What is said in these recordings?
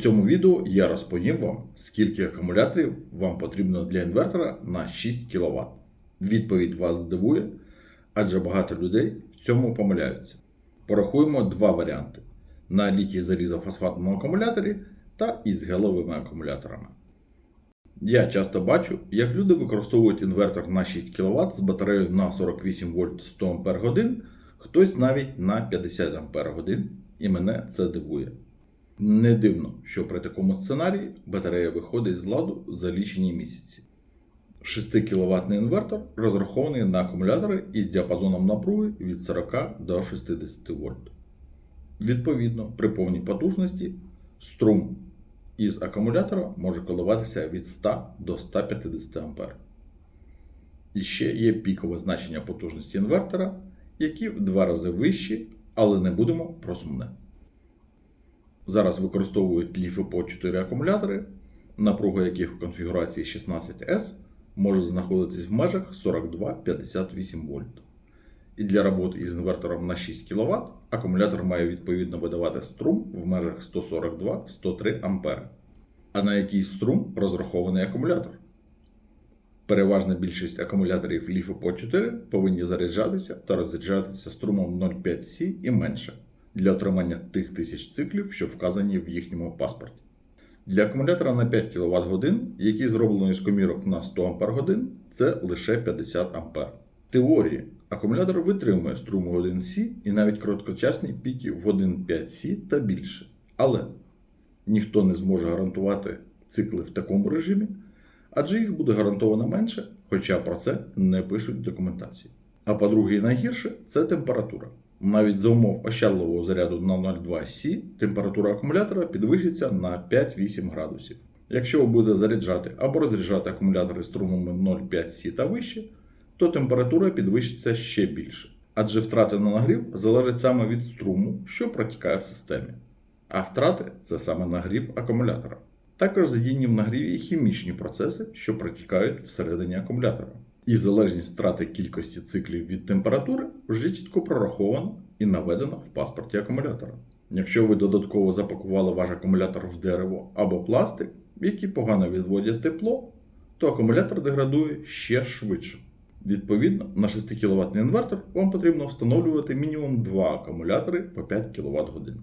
цьому відео я розповім вам, скільки акумуляторів вам потрібно для інвертора на 6 кВт. Відповідь вас здивує, адже багато людей в цьому помиляються. Порахуємо два варіанти: на літій залізофосфатному акумуляторі та із геловими акумуляторами. Я часто бачу, як люди використовують інвертор на 6 кВт з батареєю на 48 вольт 100 Ах, хтось навіть на 50 Ах, і мене це дивує. Не дивно, що при такому сценарії батарея виходить з ладу за лічені місяці. 6 кВт інвертор розрахований на акумулятори із діапазоном напруги від 40 до 60 вольт. Відповідно, при повній потужності струм із акумулятора може коливатися від 100 до 150 А. І ще є пікове значення потужності інвертора, які в два рази вищі, але не будемо про сумне. Зараз використовують LiFePO 4 акумулятори, напруга яких в конфігурації 16S може знаходитись в межах 42-58 вольт. І для роботи із інвертором на 6 кВт акумулятор має відповідно видавати струм в межах 142-103 А. А на який струм розрахований акумулятор? Переважна більшість акумуляторів LiFePO 4 повинні заряджатися та розряджатися струмом 0,5 С і менше для отримання тих тисяч циклів, що вказані в їхньому паспорті. Для акумулятора на 5 кВт годин, який зроблений з комірок на 100 Ах, це лише 50 А. В теорії акумулятор витримує струм 1 С і навіть короткочасні піки в 1,5 С та більше. Але ніхто не зможе гарантувати цикли в такому режимі, адже їх буде гарантовано менше, хоча про це не пишуть в документації. А по-друге, найгірше це температура. Навіть за умов ощадливого заряду на 0,2 С температура акумулятора підвищиться на 5-8 градусів. Якщо ви будете заряджати або розряджати акумулятори струмами 0,5 С та вище, то температура підвищиться ще більше. Адже втрати на нагрів залежать саме від струму, що протікає в системі. А втрати це саме нагрів акумулятора. Також задіяні в нагріві хімічні процеси, що протікають всередині акумулятора. І залежність втрати кількості циклів від температури вже чітко прорахована і наведена в паспорті акумулятора. Якщо ви додатково запакували ваш акумулятор в дерево або пластик, які погано відводять тепло, то акумулятор деградує ще швидше. Відповідно, на 6 кВт інвертор вам потрібно встановлювати мінімум 2 акумулятори по 5 кВт годин.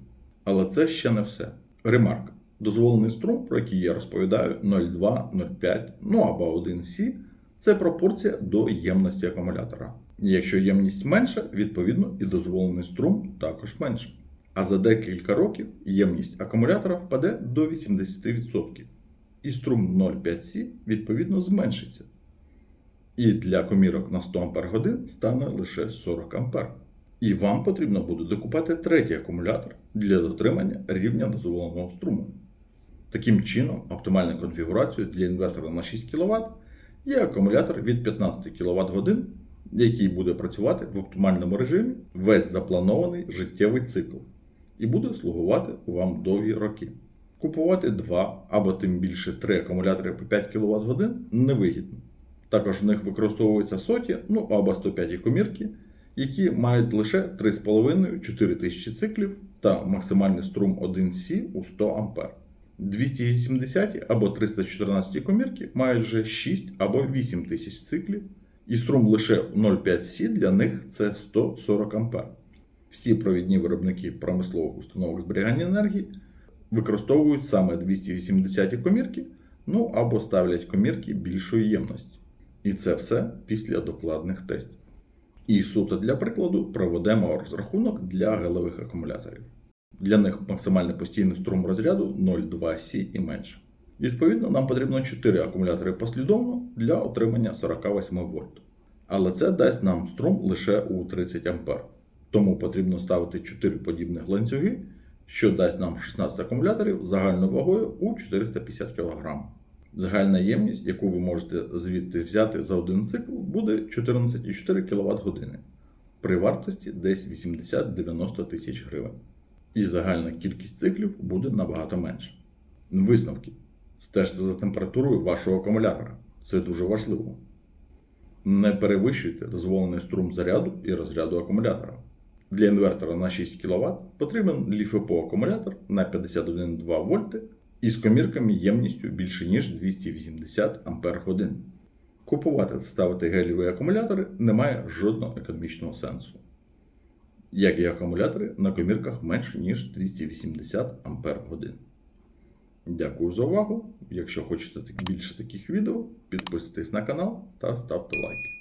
Але це ще не все. Ремарка. Дозволений струм, про який я розповідаю, 0,2, 0,5, ну або 1 С це пропорція до ємності акумулятора. Якщо ємність менша, відповідно і дозволений струм також менше. А за декілька років ємність акумулятора впаде до 80%. І струм 0,5 С відповідно зменшиться. І для комірок на 100 Ах стане лише 40 А. І вам потрібно буде докупати третій акумулятор для дотримання рівня дозволеного струму. Таким чином, оптимальна конфігурація для інвертора на 6 кВт є акумулятор від 15 кВт годин, який буде працювати в оптимальному режимі весь запланований життєвий цикл, і буде слугувати вам довгі роки. Купувати 2 або тим більше 3 акумулятори по 5 кВт годин невигідно. Також в них використовуються соті, ну або 105 комірки, які мають лише 3,5-4 тисячі циклів та максимальний струм 1 С у 100 А. 270 або 314 комірки мають вже 6 або 8 тисяч циклів, і струм лише 0,5 С для них це 140 А. Всі провідні виробники промислових установок зберігання енергії використовують саме 280 комірки, ну або ставлять комірки більшої ємності. І це все після докладних тестів. І суто для прикладу проведемо розрахунок для гелевих акумуляторів. Для них максимальний постійний струм розряду 0,2 С і менше. Відповідно, нам потрібно 4 акумулятори послідовно для отримання 48 вольт. Але це дасть нам струм лише у 30 А. Тому потрібно ставити 4 подібних ланцюги, що дасть нам 16 акумуляторів загальною вагою у 450 кг. Загальна ємність, яку ви можете звідти взяти за один цикл, буде 14,4 кВт години при вартості десь 80-90 тисяч гривень і загальна кількість циклів буде набагато менша. Висновки. Стежте за температурою вашого акумулятора. Це дуже важливо. Не перевищуйте дозволений струм заряду і розряду акумулятора. Для інвертора на 6 кВт потрібен LiFePO акумулятор на 51,2 вольти із комірками ємністю більше ніж 280 Ах. Купувати та ставити геліві акумулятори не має жодного економічного сенсу. Як і акумулятори на комірках менше ніж 280 Ах. Дякую за увагу. Якщо хочете більше таких відео, підписуйтесь на канал та ставте лайки.